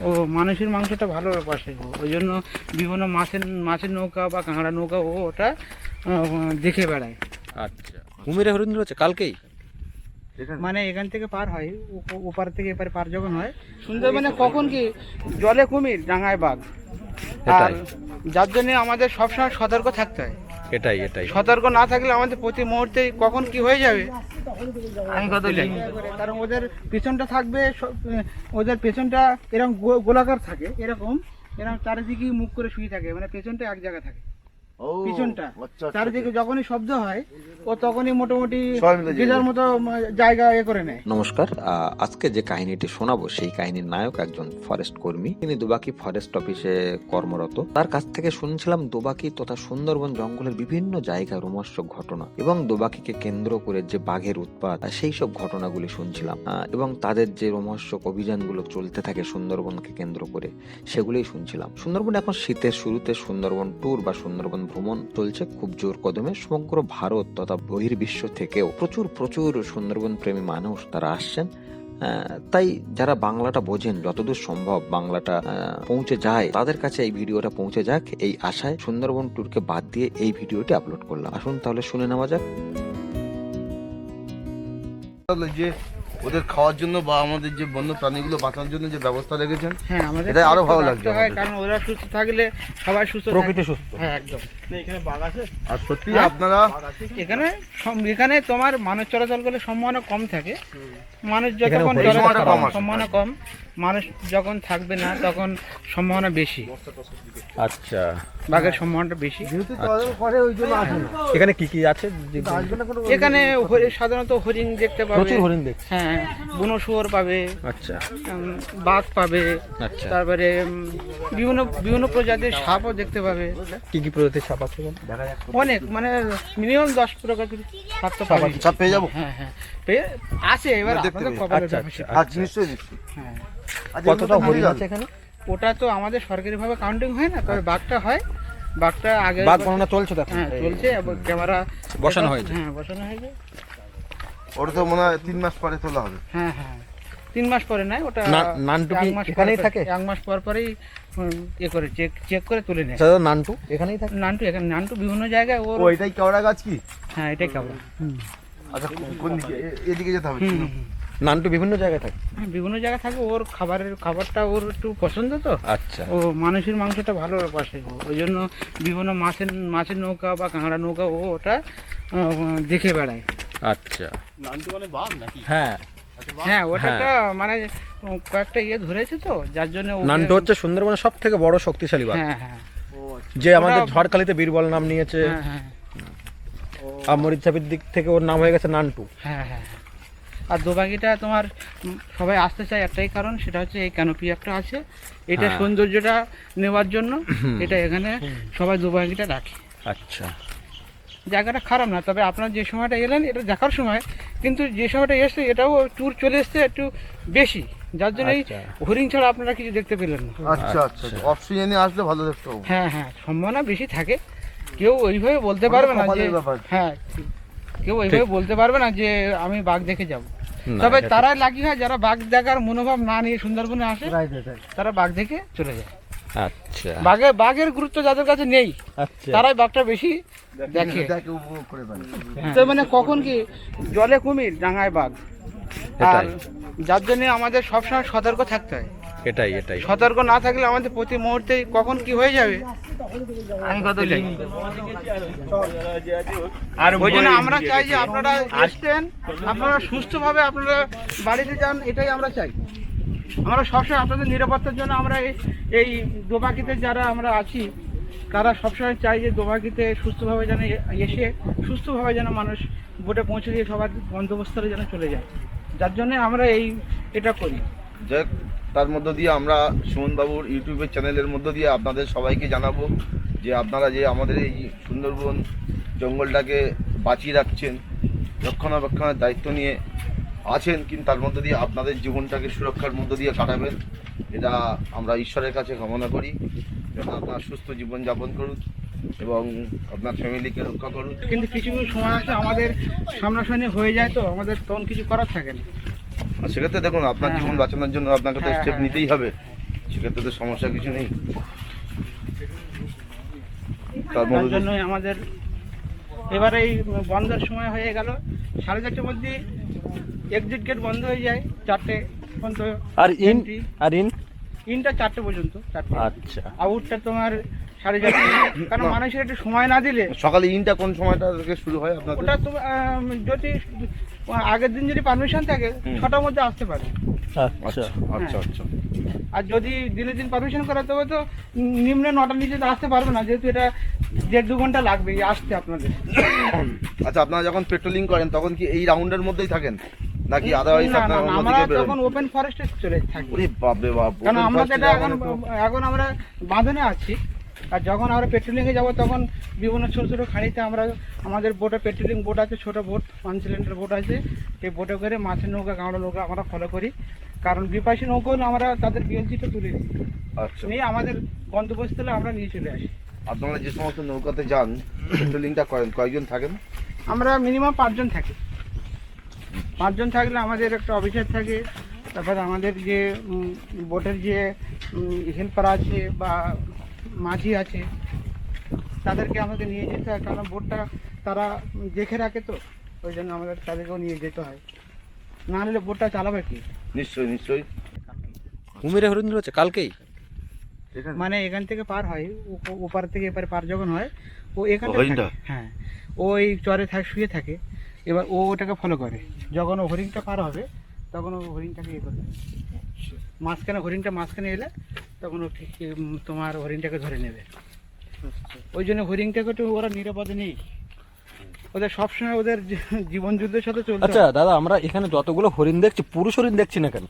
ও মানুষের মাংসটা ভালো বাসে ও। ওই জন্য বিভিন্ন মাছের মাছের নৌকা বা কাঁকড়া নৌকা ও ওটা দেখে বেড়ায়। আচ্ছা। কুমিরে হরিণ রয়েছে কালকেই? মানে এখান থেকে পার হয় ও- ওপার থেকে এপারে পার যখন হয় সুন্দরবনে কখন কি জলে কুমির ডাঙায় বাঘ। আর যার জন্য আমাদের সবসময় সতর্ক থাকতে হয়। এটাই এটাই। সতর্ক না থাকলে আমাদের প্রতি মুহূর্তে কখন কি হয়ে যাবে আমি কত কারণ ওদের পেছনটা থাকবে সব- ওদের পেছনটা এরকম গো- গোলাকার থাকে এরকম এরকম চারিদিকে মুখ করে শুয়ে থাকে মানে পেছনটা এক জায়গায় থাকে। পিছনটা। চারিদিকে যখনই শব্দ হয় ও তখনই মোটামুটি জেলার মতো জায়গা এ করে নেয়। নমস্কার আজকে যে কাহিনীটি শোনাবো সেই কাহিনীর নায়ক একজন ফরেস্ট কর্মী। তিনি দুবাকি ফরেস্ট অফিসে কর্মরত। তার কাছ থেকে শুনছিলাম দুবাকি তথা সুন্দরবন জঙ্গলের বিভিন্ন জায়গায় রোমহর্ষক ঘটনা এবং দুবাকিকে কেন্দ্র করে যে বাঘের উৎপাত সেই সব ঘটনাগুলি শুনছিলাম এবং তাদের যে রোমহর্ষক অভিযানগুলো চলতে থাকে সুন্দরবনকে কেন্দ্র করে সেগুলোই শুনছিলাম। সুন্দরবন এখন শীতের শুরুতে সুন্দরবন ট্যুর বা সুন্দরবন ভ্রমণ চলছে খুব জোর কদমে। সমগ্র ভারত তথা বহির্বিশ্ব থেকেও প্রচুর প্রচুর সুন্দরবন প্রেমী মানুষ তারা আসছেন। তাই যারা বাংলাটা বোঝেন, যতদূর সম্ভব বাংলাটা পৌঁছে যায়, তাদের কাছে এই ভিডিওটা পৌঁছে যাক এই আশায়। সুন্দরবন ট্যুরকে বাদ দিয়ে এই ভিডিওটি আপলোড করলাম। আসুন তাহলে শুনে নেওয়া যাক। যে ওদের খাওয়ার জন্য বা আমাদের যে বন্য প্রাণীগুলো বাঁচানোর জন্য যে ব্যবস্থা রেখেছেন হ্যাঁ আমাদের এটা আরও ভালো লাগছে হয়, কারণ ওরা সুস্থ থাকলে সবাই সুস্থ প্রকৃতি সুস্থ। হ্যাঁ একদম। আর সত্যি হ্যাঁ? আপনারা এখানে এখানে তোমার মানুষ চলাচল করলে সম্ভাবনা কম থাকে। মানুষ এখানে কম সম্ভাবনা কম। মানুষ যখন থাকবে না তখন সম্ভাবনা বেশি। আচ্ছা। বাঘের সম্ভাবনাটা বেশি। এখানে কি কি আছে? এখানে সাধারণত হরিণ দেখতে পাবে। প্রচুর হরিণ দেখছি। হ্যাঁ বুনো শুয়োর পাবে। আচ্ছা। বাঘ পাবে। আচ্ছা। তারপরে বিভিন্ন বিভিন্ন প্রজাতির সাপও দেখতে পাবে। কি কি প্রজাতির সাপ আছে? অনেক মানে মিনিমাম দশ প্রজাতির সাপ তো পাবে সব পেয়ে যাব? হ্যাঁ হ্যাঁ। পেয়ে আছে এবার আপনাদের। কপালের আচ্ছা, ব্যাপার আচ্ছা নিশ্চয়ই নিশ্চয়ই হ্যাঁ। আচ্ছা, কতটা হরিণ? আছে এখানে। ওটা তো আমাদের সরকারিভাবে কাউন্টিং হয় না তবে বাঘটা হয়। বাঘটা আগে বাঘ গণনা চলছে দেখো। হ্যাঁ চলছে এবং ক্যামেরা বসানো হয়েছে। হ্যাঁ বসানো হয়েছে। ওটা তো মনে হয় তিন মাস পরে তোলা হবে। হ্যাঁ হ্যাঁ। তিন মাস পরে নাই ওটা না- নানটু কি এক মাস পর এখানেই থাকে? এক মাস পর পরেই এ করে চেক চেক করে তুলে নেয়। দাদা নানটু? এখানেই থাকে? নানটু এখানে নানটু বিভিন্ন জায়গায় ও এটাই কেওড়া গাছ কি? হ্যাঁ এটাই কেবল আচ্ছা কোন- দিকে? এদিকে যেতে হবে। নানটু বিভিন্ন জায়গায় থাকে? হ্যাঁ, বিভিন্ন জায়গায় থাকে। ওর খাবারের খাবারটা ওর একটু পছন্দ তো। আচ্ছা। ও মানুষের মাংসটা ভালো ও। ওই জন্য বিভিন্ন মাছের মাছের নৌকা বা কাঁকড়া নৌকা ও ওটা দেখে বেড়ায়। আচ্ছা। হ্যাঁ। হ্যাঁ ওটা হ্যাঁ। মানে কয়েকটা ইয়ে ধরেছে তো যার জন্য নানটু হচ্ছে সুন্দরবনের সব থেকে বড় শক্তিশালী বাঘ। হ্যাঁ হ্যাঁ। যে আমাদের ঝড়খালিতে বীরবল নাম নিয়েছে। হ্যাঁ হ্যাঁ। আর মরিচাপির দিক থেকে ওর নাম হয়ে গেছে নানটু। হ্যাঁ হ্যাঁ। আর দোবাগিটা তোমার সবাই আসতে চায় একটাই কারণ সেটা হচ্ছে এই ক্যানোপি একটা আছে। এটা হ্যাঁ। সৌন্দর্যটা নেওয়ার জন্য এটা এখানে সবাই দোবাগিটা রাখে। আচ্ছা। জায়গাটা খারাপ না তবে আপনার যে সময়টা এলেন এটা দেখার সময় কিন্তু যে সময়টা এসছে এটাও ট্যুর চলে এসছে একটু বেশি। যার জন্য এই আচ্ছা। হরিণ ছাড়া আপনারা কিছু দেখতে পেলেন না। আচ্ছা আচ্ছা অফ সিজনে আসলে ভালো দেখতে হ্যাঁ হ্যাঁ সম্ভাবনা বেশি থাকে। কেউ ওইভাবে বলতে পারবে না যে হ্যাঁ কেউ ওইভাবে বলতে পারবে না যে আমি বাঘ দেখে যাব। তবে তারা তারাই লাগি হয় যারা বাঘ দেখার মনোভাব না নিয়ে সুন্দরবনে আসে তারা বাঘ দেখে চলে যায়। আচ্ছা। বাঘে বাঘের গুরুত্ব যাদের কাছে নেই আচ্ছা। তারাই বাঘটা বেশি দেখে দেখে। উপভোগ করে পারে তো মানে কখন কি জলে কুমির ডাঙায় বাঘ? আর যার জন্য আমাদের সবসময় সতর্ক থাকতে হয়। এটাই এটাই। সতর্ক না থাকলে আমাদের প্রতি মুহূর্তে কখন কি হয়ে যাবে? আমি কত আর ওই জন্য আমরা চাই যে আপনারা আসতেন আপনারা সুস্থভাবে আপনারা বাড়িতে যান এটাই আমরা চাই। আমরা সবসময় আপনাদের নিরাপত্তার জন্য আমরা এই- এই দোবাকিতে যারা আমরা আছি তারা সবসময় চাই যে দোবাকিতে সুস্থভাবে যেন এসে সুস্থভাবে যেন মানুষ বোটে পৌঁছে দিয়ে সবার বন্দোবস্তরে যেন চলে যায়। যার জন্য আমরা এই এটা করি। তার মধ্য দিয়ে আমরা সুমনবাবুর ইউটিউবের চ্যানেলের মধ্য দিয়ে আপনাদের সবাইকে জানাব যে আপনারা যে আমাদের এই সুন্দরবন জঙ্গলটাকে বাঁচিয়ে রাখছেন, রক্ষণাবেক্ষণের দায়িত্ব নিয়ে আছেন, কিন্তু তার মধ্য দিয়ে আপনাদের জীবনটাকে সুরক্ষার মধ্য দিয়ে কাটাবেন, এটা আমরা ঈশ্বরের কাছে কামনা করি। যেন আপনার সুস্থ জীবনযাপন করুন এবং আপনার ফ্যামিলিকে রক্ষা করুন। কিন্তু কিছু কিছু সময় আছে আমাদের সামনাসামনি হয়ে যায় তো, আমাদের তখন কিছু করার থাকে না। সেক্ষেত্রে দেখুন আপনার হ্যাঁ, জীবন হ্যাঁ। বাঁচানোর জন্য আপনাকে তো স্টেপ হ্যাঁ, নিতেই হবে। সেক্ষেত্রে তো সমস্যা কিছু নেই। তার জন্যই আমাদের এবারে এই বন্ধের সময় হয়ে গেল। সাড়ে চারটের মধ্যে এক্সিট গেট বন্ধ হয়ে যায় চারটে পর্যন্ত আর ইন। R in? ইনটা চারটে পর্যন্ত চারটে। আচ্ছা। আউটটা তোমার সাড়ে চারটে। কারণ মানুষের একটু সময় না দিলে সকালে ইনটা কোন সময়টা থেকে শুরু হয় আপনাদের? ওটা তোমার যদি আগের দিন যদি পারমিশন থাকে ছটার মধ্যে আসতে পারে। আচ্ছা। আচ্ছা আচ্ছা। আচ্ছা আর যদি দিনের দিন পারমিশন করে তবে তো নিম্নে নটার নিচে তো আসতে পারবে না যেহেতু এটা দেড় দু ঘণ্টা লাগবে আসতে আপনাদের। আচ্ছা আপনারা যখন পেট্রোলিং করেন তখন কি এই রাউন্ডের মধ্যেই থাকেন? নাকি আদারওয়াইজ আপনারা অন্য আমরা তখন ওপেন ফরেস্টে চলে থাকি। ওরে বাপ রে বাপ কারণ আমরা এটা এখন এখন আমরা বাঁধনে আছি। আর যখন আমরা পেট্রোলিং এ যাব তখন বিভিন্ন ছোট ছোট খাড়িতে আমরা আমাদের বোটে পেট্রোলিং বোট আছে ছোট বোট পাঁচ সিলিন্ডার বোট আছে। সেই বোটে করে মাছের নৌকা গাঁড়ো নৌকা আমরা ফলো করি। কারণ বিপাশী নৌকা আমরা তাদের বিএলজিটা তুলে দিই। আচ্ছা। নিয়ে আমাদের গন্তব্যস্থলে আমরা নিয়ে চলে আসি। আপনারা যে সমস্ত নৌকাতে যান পেট্রোলিংটা করেন কয়েকজন থাকেন? আমরা মিনিমাম পাঁচজন থাকি। পাঁচজন থাকলে আমাদের একটা অফিসার থাকে তারপরে আমাদের যে বোটের যে হেল্পার আছে বা মাঝি আছে তাদেরকে আমাদের নিয়ে যেতে হয় কারণ বোটটা তারা দেখে রাখে তো ওই জন্য আমাদের তাদেরকেও নিয়ে যেতে হয়। না হলে বোটটা চালাবে কি? নিশ্চয়ই নিশ্চয়ই। কুমিরে হরিণ রয়েছে কালকেই? মানে এখান থেকে পার হয় ও- ওপার থেকে এপারে পার যখন হয় ও এখানে? হ্যাঁ। ও এই চরে থাক শুয়ে থাকে এবার ও ওটাকে ফলো করে। যখন ও হরিণটা পার হবে তখন ও হরিণটাকে ইয়ে করবে মাঝখানে হরিণটা মাঝখানে এলে তখন ও ঠিক তোমার হরিণটাকে ধরে নেবে। ওই জন্য হরিণটাকে একটু ওরা নিরাপদে নেই। ওদের সবসময় ওদের জীবন যুদ্ধের সাথে চলছে আচ্ছা দাদা আমরা এখানে যতগুলো হরিণ দেখছি পুরুষ হরিণ দেখছি না কেন?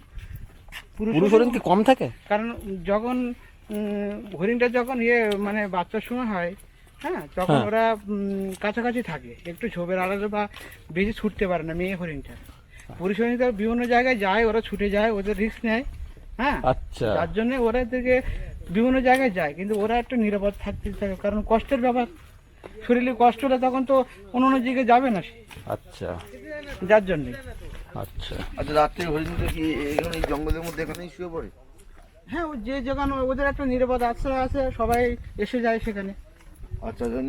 পুরুষ হরিণ কি কম থাকে? কারণ যখন হরিণটা যখন ইয়ে মানে বাচ্চার সময় হয় হ্যাঁ তখন হ্যাঁ। ওরা কাছাকাছি থাকে। একটু ঝোপের আড়ালে বা বেশি ছুটতে পারে না মেয়ে হরিণটা। পুরুষ হরিণটা বিভিন্ন জায়গায় যায় ওরা ছুটে যায় ওদের রিস্ক নেয় হ্যাঁ? আচ্ছা। তার জন্য ওরা থেকে বিভিন্ন জায়গায় যায় কিন্তু ওরা একটু নিরাপদ থাকতে থাকে কারণ কষ্টের ব্যাপার। শরীরে কষ্ট হলে তখন তো অন্য অন্য জায়গায় যাবে না সে, আচ্ছা। যার জন্যে। আচ্ছা। আচ্ছা রাত্রে হরিণটা কি এখানে এই জঙ্গলের মধ্যে এখানেই শুয়ে পড়ে? হ্যাঁ ও যে যেখানে ওদের একটা নিরাপদ আশ্রয় আছে সবাই এসে যায় সেখানে। আচ্ছা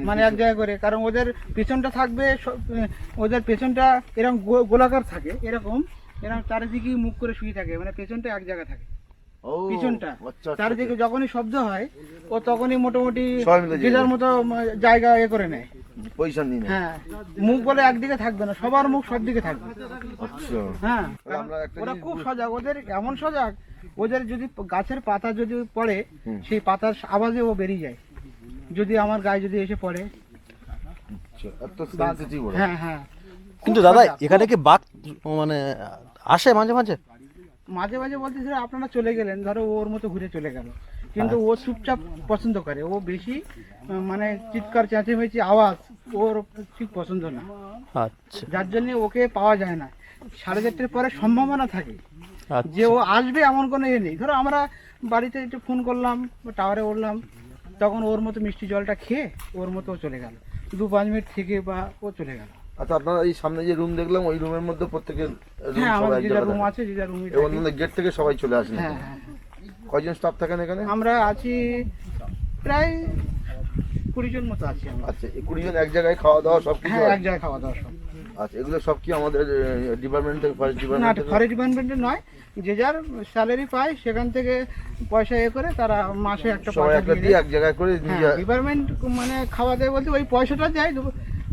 মানে এক জায়গায় করে কারণ ওদের পেছনটা থাকবে ওদের পেছনটা এরকম গোলাকার থাকে এরকম এরকম চারিদিকে মুখ করে শুয়ে থাকে মানে পেছনটা এক জায়গায় থাকে। ও পিছনটা আচ্ছা আচ্ছা, চারিদিকে যখনই শব্দ হয় ও তখনই মোটামুটি যার মতো জায়গা এ করে নেয়। হ্যাঁ মুখ বলে একদিকে থাকবে না সবার মুখ সব দিকে থাকবে। আচ্ছা। হ্যাঁ ওরা খুব সজাগ ওদের এমন সজাগ ওদের যদি গাছের পাতা যদি পড়ে সেই পাতার আওয়াজে ও বেরিয়ে যায়। যদি আমার গায়ে যদি এসে পড়ে। আচ্ছা, হ্যাঁ হ্যাঁ। কিন্তু দাদা এখানে কি বাঘ মানে আসে মাঝে মাঝে? মাঝে মাঝে বলতে স্যার আপনারা চলে গেলেন ধরো ওর মতো ঘুরে চলে গেল। কিন্তু ও চুপচাপ পছন্দ করে ও বেশি মানে চিৎকার চেঁচামেচি আওয়াজ ওর ঠিক পছন্দ না। আচ্ছা। যার জন্য ওকে পাওয়া যায় না। সাড়ে চারটের পরে সম্ভাবনা থাকে আচ্ছা। যে ও আসবে এমন কোনো ইয়ে নেই। ধরো আমরা বাড়িতে একটু ফোন করলাম বা টাওয়ারে উঠলাম তখন ওর মতো মিষ্টি জলটা খেয়ে ওর মতো চলে গেল। দু পাঁচ মিনিট থেকে বা ও চলে গেল। আচ্ছা আপনারা এই সামনে যে রুম দেখলাম ওই রুমের মধ্যে প্রত্যেকের রুম হ্যাঁ আমাদের রুম আছে যে রুমে অন্যান্য গেট থেকে। সবাই চলে আসেন হ্যাঁ এখানে। হ্যাঁ কয়জন স্টাফ থাকেন এখানে? আমরা আছি প্রায় কুড়ি জন মতো আছি আমরা। আচ্ছা কুড়ি জন এক জায়গায় খাওয়া দাওয়া সব কিছু হ্যাঁ এক জায়গায় খাওয়া দাওয়া সব। আচ্ছা এগুলো সব কি আমাদের ডিপার্টমেন্ট থেকে ফরেস্ট ডিপার্টমেন্ট ফরেস্ট ডিপার্টমেন্টের নয় যে যার স্যালারি পায় সেখান থেকে পয়সা এ করে তারা মাসে একটা সবাই পয়সা একটা দিয়ে দিয়ে এক জায়গায় করে হ্যাঁ নিয়ে ডিপার্টমেন্ট মানে খাওয়া দেয় বলতে ওই পয়সাটা দেয় তো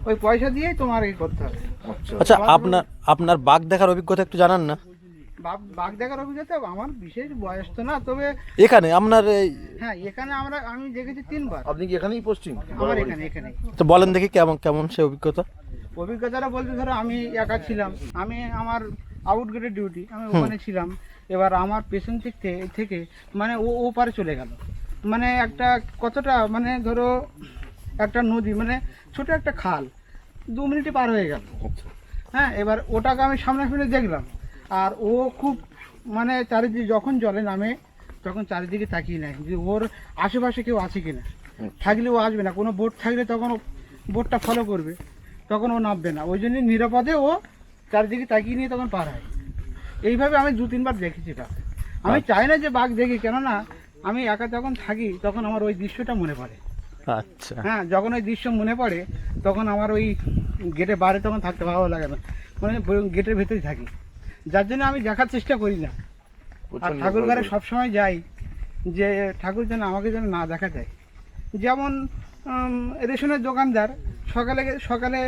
ওই পয়সা দিয়েই তোমার এই করতে হবে। আচ্ছা। আচ্ছা আপনার আপনার বাঘ দেখার অভিজ্ঞতা একটু জানান না। বাঘ বাঘ দেখার অভিজ্ঞতা আমার বিশেষ বয়স তো না তবে এখানে আপনার এই হ্যাঁ এখানে আমরা আমি দেখেছি তিনবার। আপনি কি এখানেই পোস্টিং আমার এখানে এখানে তো বলেন দেখি কেমন কেমন সে অভিজ্ঞতা। অভিজ্ঞতাটা বলতে ধরো আমি একা ছিলাম। আমি আমার আউটগেটের ডিউটি আমি ওখানে ছিলাম। এবার আমার পেছন দিক থেকে থেকে মানে ও ও পারে চলে গেল। মানে একটা কতটা মানে ধরো একটা নদী মানে ছোট একটা খাল দু মিনিটে পার হয়ে গেল। হ্যাঁ এবার ওটাকে আমি সামনাসামনি দেখলাম। আর ও খুব মানে চারিদিকে যখন জলে নামে তখন চারিদিকে তাকিয়ে নেয় যে ওর আশেপাশে কেউ আছে কিনা। থাকলে ও আসবে না। কোনো বোট থাকলে তখন ও বোটটা ফলো করবে। তখন ও নামবে না। ওই জন্য নিরাপদে ও চারিদিকে তাকিয়ে নিয়ে তখন পার হয়। এইভাবে আমি দু তিনবার দেখেছি বাঘ আমি চাই না যে বাঘ দেখি কেননা আমি একা যখন থাকি তখন আমার ওই দৃশ্যটা মনে পড়ে। আচ্ছা। হ্যাঁ যখন ওই দৃশ্য মনে পড়ে তখন আমার ওই গেটে বাইরে তখন থাকতে ভালো লাগে না। মানে গেটের ভেতরেই থাকি। যার জন্য আমি দেখার চেষ্টা করি না। আর ঠাকুর ঘরে সবসময় যাই যে ঠাকুর যেন আমাকে যেন না দেখা যায়। যেমন রেশনের দোকানদার সকালে সকালে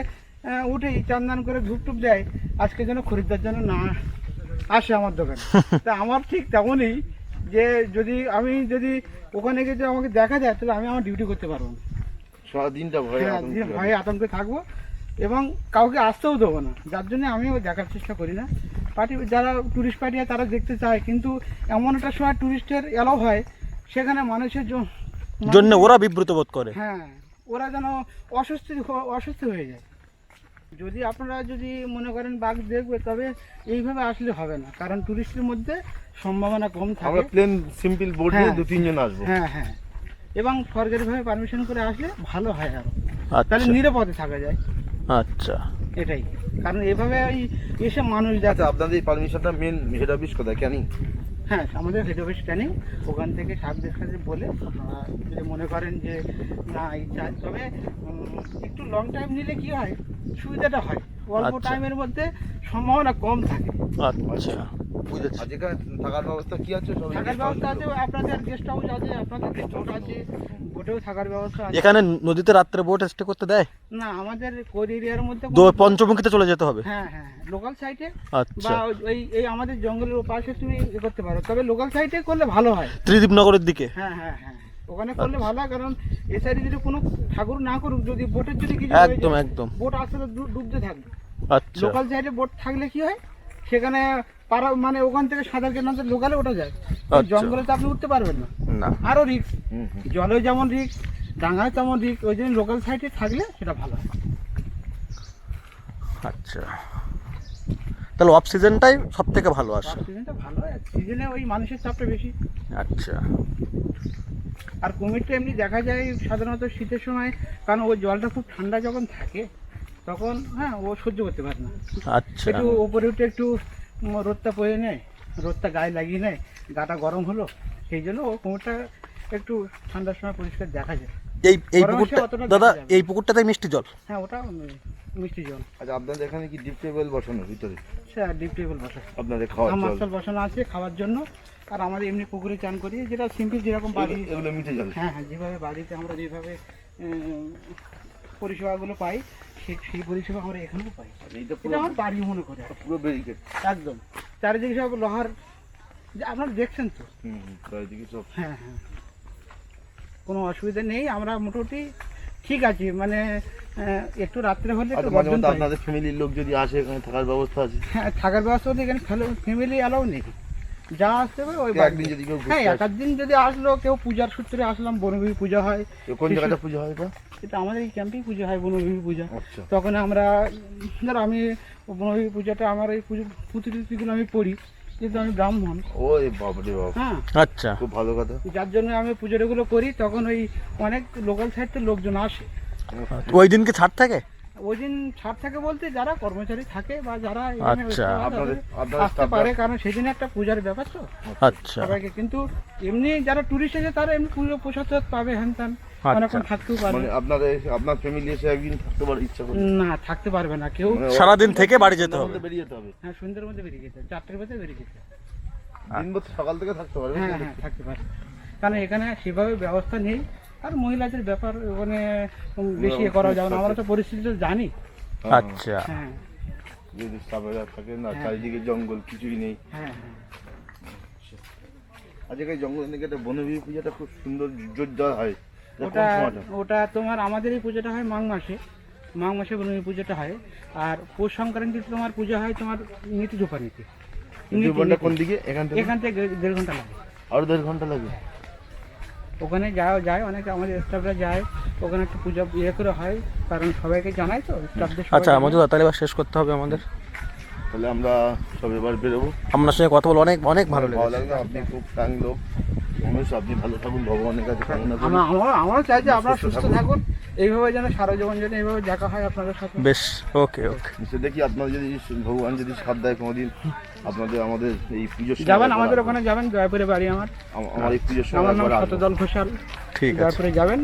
উঠেই চান্দান করে ধূপ টুপ দেয়। আজকে যেন খরিদ্দার যেন না আসে আমার দোকানে। তা আমার ঠিক তেমনই যে যদি আমি যদি ওখানে গিয়ে যদি আমাকে দেখা যায় তাহলে আমি আমার ডিউটি করতে পারব না। সারাদিনটা ভয়ে হ্যাঁ আতঙ্কে ভয়ে আতঙ্কে থাকব এবং কাউকে আসতেও দেবো না। যার জন্য আমিও দেখার চেষ্টা করি না। পার্টি যারা টুরিস্ট পার্টি হয় তারা দেখতে চায় কিন্তু এমন একটা সময় টুরিস্টের এলাও হয় সেখানে মানুষের জন্য ওরা বিব্রত বোধ করে। হ্যাঁ ওরা যেন অস্বস্তি অস্বস্তি হয়ে যায়। যদি আপনারা যদি মনে করেন বাঘ দেখবে তবে এইভাবে আসলে হবে না। কারণ টুরিস্টের মধ্যে সম্ভাবনা কম আমরা থাকে প্লেন সিম্পল বোর্ড নিয়ে। দু তিনজন আসব। হ্যাঁ হ্যাঁ। এবং সরকারিভাবে পারমিশন করে আসলে ভালো হয় আরও। তাহলে আচ্ছা নিরাপদে থাকা যায়। আচ্ছা। এটাই। কারণ এভাবে এসে মানুষ দেখে। আপনাদের পারমিশনটা মেন হেড অফিস কোথায়? ক্যানিং হ্যাঁ আমাদের হেড অফিস ট্রেনিং ওখান থেকে সাহেবদের কাছে বলে আপনারা যদি মনে করেন যে না এই চাই তবে একটু লং টাইম নিলে কি হয় সুবিধাটা হয়। অল্প আচ্ছা। টাইমের মধ্যে সম্ভাবনা কম থাকে। আচ্ছা। থাকার ব্যবস্থা কি আছে? থাকার ব্যবস্থা আছে আপনাদের গেস্ট হাউস আছে আপনাদের রেস্টুরেন্ট আছে। বোটেও থাকার ব্যবস্থা আছে। এখানে নদীতে রাত্রে বোট স্টে করতে দেয়? না আমাদের কোর এরিয়ার মধ্যে দো পঞ্চমুখীতে চলে যেতে হবে? হ্যাঁ হ্যাঁ লোকাল সাইটে আচ্ছা। বা ওই এই আমাদের জঙ্গলের পাশে তুমি এ করতে পারো। তবে লোকাল সাইটে করলে ভালো হয়। ত্রিদীপনগরের দিকে? হ্যাঁ হ্যাঁ হ্যাঁ ওখানে করলে ভালো হয় কারণ এ সাইডে যদি কোনো ঠাকুর না করুক যদি বোটের যদি কিছু একদম একদম। বোট আস্তে ডুবতে থাকবে। আচ্ছা। লোকাল সাইডে বোট থাকলে কি হয়? সেখানে পাড়া মানে ওখান থেকে সাঁতার কেন লোকালে ওঠা যায়। আচ্ছা। জঙ্গলে তো আপনি উঠতে পারবেন না। না। আরও রিক্স হুম। যেমন রিক্স ডাঙায় তেমন রিক্স ওই জন্য লোকাল সাইডে থাকলে সেটা ভালো আচ্ছা। তাহলে অফ সিজনটাই সব থেকে ভালো আসে। সিজনটা ভালো সিজনে ওই মানুষের চাপটা বেশি। আচ্ছা। আর কুমিরটা এমনি দেখা যায় সাধারণত শীতের সময় কারণ ওই জলটা খুব ঠান্ডা যখন থাকে তখন হ্যাঁ ও সহ্য করতে পারে না। আচ্ছা। একটু ওপরে উঠে একটু রোদটা পরে নেয় রোদটা গায়ে লাগিয়ে নেয় গাটা গরম হলো সেই জন্য ও কুমিরটা একটু ঠান্ডার সময় পরিষ্কার দেখা যায়। এই এই পুকুরটা দাদা। এই পুকুরটাতে মিষ্টি জল? হ্যাঁ ওটা মিষ্টি জল। আচ্ছা আপনাদের এখানে কি ডিপ টেবিল বসানো ভিতরে? আচ্ছা ডিপ টেবিল বসা আপনাদের খাওয়ার জল। মার্শাল বসানো আছে খাওয়ার জন্য আর আমাদের এমনি পুকুরে চান করি যেটা সিম্পল যেরকম বাড়ি এগুলো- এগুলো মিঠে জল। হ্যাঁ হ্যাঁ যেভাবে বাড়িতে আমরা যেভাবে পরিষেবাগুলো পাই সেই পরিষেবা আমরা এখানেও পাই। এটা আমার বাড়ি মনে করে। পুরো ব্যারিকেড একদম। চারিদিকে সব লোহার যে আপনারা দেখছেন তো? চারিদিকে সব। হ্যাঁ হ্যাঁ। কোনো অসুবিধা নেই আমরা মোটামুটি ঠিক আছি। মানে একটু রাত্রে হলে আপনাদের ফ্যামিলির লোক যদি আসে এখানে থাকার ব্যবস্থা আছে? হ্যাঁ থাকার ব্যবস্থা এখানে ফ্যামিলি অ্যালাউ নেই। যা আসতে হবে ওই একদিন যদি কেউ হ্যাঁ এক আধ দিন যদি আসলো কেউ পূজার সূত্রে আসলাম বনবিবি পূজা হয়। কোন জায়গাটা পুজো হয় এটা? আমাদের এই ক্যাম্পেই পুজো হয় বনবিবি পূজা। আচ্ছা। তখন আমরা ধরো আমি বনবিবি পূজাটা আমার এই পুজো পুঁথি টুতিগুলো আমি পড়ি কিন্তু আমি ব্রাহ্মণ। ও এ বাবা রে বাবা হ্যাঁ। আচ্ছা। খুব ভালো কথা। যার জন্য আমি পুজোটাগুলো করি তখন ওই অনেক লোকাল সাইড থেকে লোকজন আসে। ওই দিন কি ছাড় থাকে? ওই দিন ছাড় থাকে বলতে যারা কর্মচারী থাকে বা যারা আচ্ছা, আসতে পারে কারণ সেদিন একটা পূজার ব্যাপার তো। আচ্ছা। সবাইকে কিন্তু এমনি যারা টুরিস্ট আছে তারা এমনি পুজো প্রসাদ পাবে হ্যান ত্যান। আচ্ছা। থাকতেও পারবে। মানে আপনাদের আপনার ফ্যামিলি এসে একদিন থাকতে পারে ইচ্ছা না থাকতে পারবে না। কেউ মানে সারাদিন থেকে বাড়ি যেতে হবে। মধ্যে বেরিয়ে যেতে হবে। হ্যাঁ সন্ধ্যের মধ্যে বেরিয়ে যেতে হবে। চারটের মধ্যে বেরিয়ে যেতে হবে। দিনভর সকাল থেকে থাকতে পারবে। হ্যাঁ হ্যাঁ থাকতে পারবে। কারণ এখানে সেভাবে ব্যবস্থা নেই। আর মহিলাদের ব্যাপার ওখানে বেশি এ করা যাবে না। আমরা তো পরিস্থিতিটা জানি। হ্যাঁ, আচ্ছা। হ্যাঁ। যদি স্টাফেরা থাকে না। চারিদিকে জঙ্গল কিছুই নেই। হ্যাঁ আজকে জঙ্গল থেকে একটা বনবিবি পূজাটা খুব সুন্দর জোরদার হয়। ওটা ওটা তোমার আমাদের এই পুজোটা হয় মাঘ মাসে। মাঘ মাসে বনমি পুজোটা হয়। আর পৌষ সংক্রান্তিতে তোমার পুজো হয় তোমার নীতি। বনটা কোন দিকে? এখান থেকে? এখান থেকে দেড়- দেড় ঘণ্টা লাগে। আরও দেড় ঘণ্টা লাগে? ওখানে যাও যায় অনেকে আমাদের স্টাফরা যায় ওখানে একটা পূজা ইয়ে করে হয় কারণ সবাইকে জানাই তো স্টাফদের আচ্ছা আমাদের তাহলে এবার শেষ করতে হবে আমাদের। তাহলে আমরা সব এবার বেরোবো। আপনার সঙ্গে কথা বলে অনেক অনেক ভালো ভালো লাগল আপনি খুব ফ্যাং লোক। মানুষ আপনি ভালো থাকুন ভগবানের কাছে আমার করি। আমরা আমরা চাই যে আপনারা সুস্থ থাকুন। এইভাবে যেন সারা জীবন যেন এইভাবে দেখা হয় আপনাদের সাথে। বেশ ওকে ওকে। সে দেখি আপনারা যদি ভগবান যদি সাথ দেয় কোনোদিন আপনাদের আমাদের এই পুজোর সময় যাবেন আমাদের ওখানে যাবেন জয়পুরে বাড়ি আমার। আমার এই পুজোর সময় আমার নাম শতদল ঘোষাল। ঠিক আছে। জয়পুরে যাবেন।